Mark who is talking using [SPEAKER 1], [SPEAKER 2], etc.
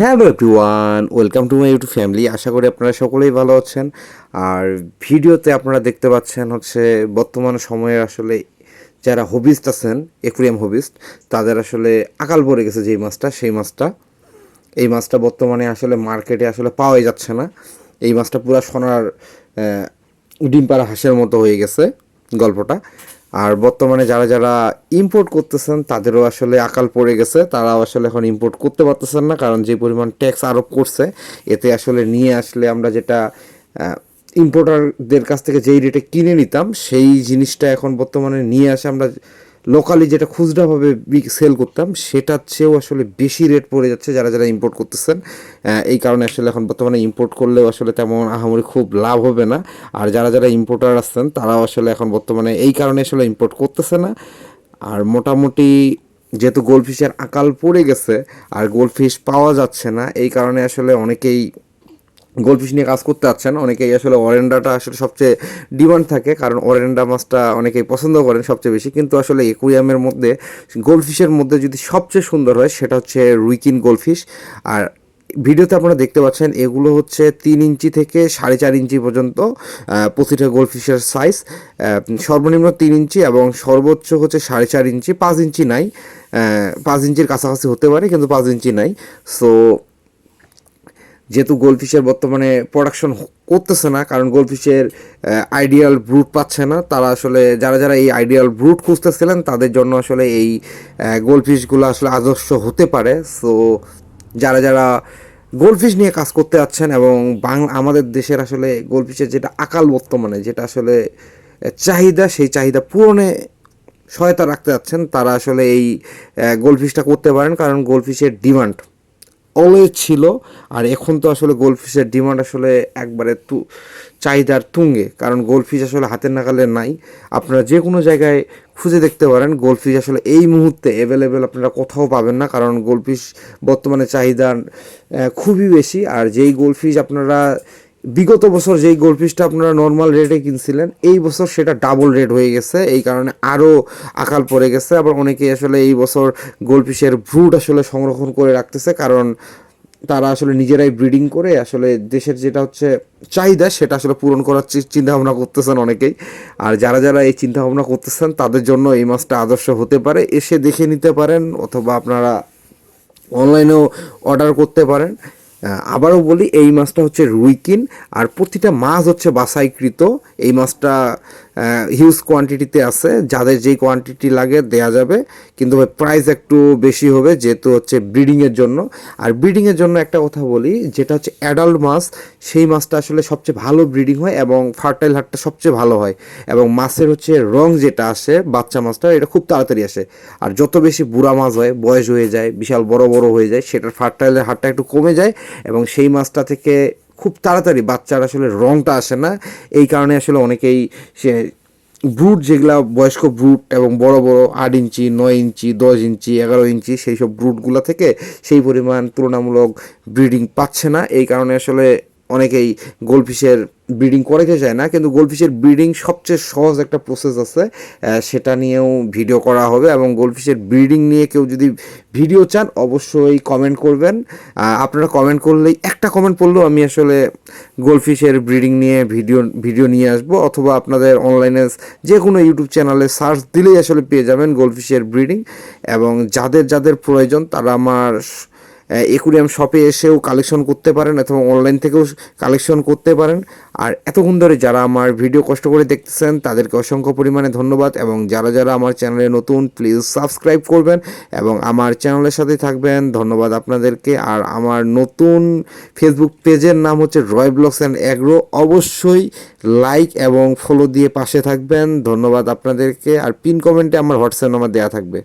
[SPEAKER 1] Hello everyone, welcome to my YouTube family. আশা করি আপনারা সকলেই ভালো আছেন। আর ভিডিওতে আপনারা দেখতে পাচ্ছেন হচ্ছে বর্তমান সময়ে আসলে যারা হবিস্ট আছেন একুরিয়াম হবিস্ট তাদের আসলে আকাল পড়ে গেছে যেই মাছটা, সেই মাছটা। এই মাছটা বর্তমানে আসলে মার্কেটে আসলে পাওয়াই যাচ্ছে না। এই মাছটা পুরো সোনার ডিম পাড়া হাঁসের মতো হয়ে গেছে গল্পটা। আর বর্তমানে যারা যারা ইম্পোর্ট করতেছেন, তাদেরও আসলে আকাল পড়ে গেছে। তারা আসলে এখন ইম্পোর্ট করতে পারতেছেন না, কারণ যে পরিমাণ ট্যাক্স আরোপ করছে, এতে আসলে নিয়ে আসলে আমরা যেটা ইম্পোর্টারদের কাছ থেকে যেই রেটে কিনে নিতাম, সেই জিনিসটা এখন বর্তমানে নিয়ে আসে আমরা লোকালি যেটা খুচরাভাবে সেল করতাম, সেটার চেয়েও আসলে বেশি রেট পড়ে যাচ্ছে যারা যারা ইম্পোর্ট করতেছেন। এই কারণে আসলে এখন বর্তমানে ইম্পোর্ট করলেও আসলে তেমন আহামরি খুব লাভ হবে না। আর যারা যারা ইম্পোর্টার আসছেন তারাও আসলে এখন বর্তমানে এই কারণে আসলে ইম্পোর্ট করতেছে না। আর মোটামুটি যেহেতু গোলফিশের আকাল পড়ে গেছে, আর গোলফিশ পাওয়া যাচ্ছে না, এই কারণে আসলে অনেকেই গোলফিশ নিয়ে কাজ করতে পারছেন অনেকেই আসলে অরেন্ডাটা আসলে সবচেয়ে ডিমান্ড থাকে, কারণ অরেন্ডা মাছটা অনেকেই পছন্দ করেন সবচেয়ে বেশি। কিন্তু আসলে একুরিয়ামের মধ্যে গোলফিশের মধ্যে যদি সবচেয়ে সুন্দর হয়, সেটা হচ্ছে রুইকিন গোলফিশ আর ভিডিওতে আপনারা দেখতে পাচ্ছেন, এগুলো হচ্ছে তিন ইঞ্চি থেকে সাড়ে চার ইঞ্চি পর্যন্ত প্রতিটা গোলফিশের সাইজ সর্বনিম্ন তিন ইঞ্চি এবং সর্বোচ্চ হচ্ছে সাড়ে চার ইঞ্চি, পাঁচ ইঞ্চি নাই। পাঁচ ইঞ্চির কাছাকাছি হতে পারে, কিন্তু পাঁচ ইঞ্চি নাই। সো যেহেতু গোলফিশের বর্তমানে প্রোডাকশন করতেছে না, কারণ গোলফিশের আইডিয়াল ব্রুট পাচ্ছে না। তারা আসলে, যারা যারা এই আইডিয়াল ব্রুট খুঁজতেছিলেন, তাদের জন্য আসলে এই গোলফিশগুলো আসলে আদর্শ হতে পারে। সো যারা যারা গোলফিশ নিয়ে কাজ করতে যাচ্ছেন এবং বাংলা আমাদের দেশের আসলে গোলফিশের যেটা আকাল বর্তমানে, যেটা আসলে চাহিদা, সেই চাহিদা পূরণে সহায়তা রাখতে যাচ্ছেন, তারা আসলে এই গোলফিশটা করতে পারেন, কারণ গোলফিশের ডিমান্ড অলওয়েজ ছিল, আর এখন তো আসলে গোলফিশের ডিমান্ড আসলে একবারে তু, চাহিদার তুঙ্গে, কারণ গোলফিশ আসলে হাতের নাগালে নাই। আপনারা যে কোনো জায়গায় খুঁজে দেখতে পারেন গোলফিশ আসলে এই মুহূর্তে অ্যাভেলেবেল আপনারা কোথাও পাবেন না, কারণ গোলফিশ বর্তমানে চাহিদা খুবই বেশি, আর যেই গোলফিশ আপনারা বিগত বছর যেই গোলফিশটা আপনারা নর্মাল রেটে কিনছিলেন, এই বছর সেটা ডাবল রেট হয়ে গেছে। এই কারণে আরও আকাল পড়ে গেছে। আবার অনেকেই আসলে এই বছর গোলফিশের ভ্রুট আসলে সংরক্ষণ করে রাখতেছে, কারণ তারা আসলে নিজেরাই ব্রিডিং করে, আসলে দেশের যেটা হচ্ছে চাহিদা, সেটা আসলে পূরণ করার চি- চিন্তা ভাবনা করতেছেন অনেকেই। আর যারা যারা এই চিন্তা ভাবনা করতেছেন, তাদের জন্য এই মাছটা আদর্শ হতে পারে। এসে দেখে নিতে পারেন, অথবা আপনারা অনলাইনেও অর্ডার করতে পারেন। আবারও বলি এই মাছটা হচ্ছে রুইকিন আর প্রতিটা মাছ হচ্ছে বাসাইকৃত এই মাছটা হিউজ কোয়ান্টিটিতে আছে। যাদের যেই কোয়ান্টিটি লাগে, দেয়া যাবে। কিন্তু প্রাইস একটু বেশি হবে, যেহেতু হচ্ছে ব্রিডিংয়ের জন্য। আর ব্রিডিংয়ের জন্য একটা কথা বলি, যেটা হচ্ছে অ্যাডাল্ট মাছ, সেই মাছটা আসলে সবচেয়ে ভালো ব্রিডিং হয় এবং ফার্টাইল হারটা সবচেয়ে ভালো হয়। এবং মাছের হচ্ছে রং যেটা আসে, বাচ্চা মাছটা, এটা খুব তাড়াতাড়ি আসে। আর যত বেশি বুড়া মাছ হয়, বয়স হয়ে যায়, বিশাল বড় বড় হয়ে যায়, সেটার ফার্টাইলের হারটা একটু কমে যায় এবং সেই মাছটা থেকে খুব তাড়াতাড়ি, বাচ্চার আসলে রঙটা আসে না। এই কারণে আসলে অনেকেই সে ব্রুট যেগুলা বয়স্ক ব্রুট এবং বড় বড় আট ইঞ্চি, নয় ইঞ্চি, দশ ইঞ্চি, এগারো ইঞ্চি সেই সব ব্রুটগুলো থেকে সেই পরিমাণ তুলনামূলক ব্রিডিং পাচ্ছে না। এই কারণে আসলে অনেকেই গোলফিশের ব্রিডিং করাতে চায় না, কিন্তু গোলফিশের ব্রিডিং সবচেয়ে সহজ একটা প্রসেস আছে সেটা নিয়েও ভিডিও করা হবে এবং গোলফিশের ব্রিডিং নিয়ে কেউ যদি ভিডিও চান, অবশ্যই কমেন্ট করবেন। আপনারা কমেন্ট করলেই একটা কমেন্ট করলেও আমি আসলে গোলফিশের ব্রিডিং নিয়ে ভিডিও ভিডিও নিয়ে আসব, অথবা আপনাদের অনলাইনে যে কোনো ইউটিউব চ্যানেলে সার্চ দিলেই আসলে পেয়ে যাবেন গোলফিশের ব্রিডিং এবং যাদের যাদের প্রয়োজন তারা আমার একুরিয়াম শপে এসেও কালেকশন করতে পারেন অথবা অনলাইন থেকেও কালেকশন করতে পারেন। আর এতক্ষণ ধরে যারা আমার ভিডিও কষ্ট করে দেখতেছেন, তাদেরকে অসংখ্য পরিমাণে ধন্যবাদ এবং যারা যারা আমার চ্যানেলে নতুন প্লিজ সাবস্ক্রাইব করবেন এবং আমার চ্যানেলের সাথে থাকবেন। ধন্যবাদ আপনাদেরকে। আর আমার নতুন ফেসবুক পেজের নাম হচ্ছে রয় ব্লগস অ্যান্ড অ্যাগ্রো অবশ্যই লাইক এবং ফলো দিয়ে পাশে থাকবেন। ধন্যবাদ আপনাদেরকে। আর পিন কমেন্টে আমার হোয়াটসঅ্যাপ নাম্বার দেওয়া থাকবে।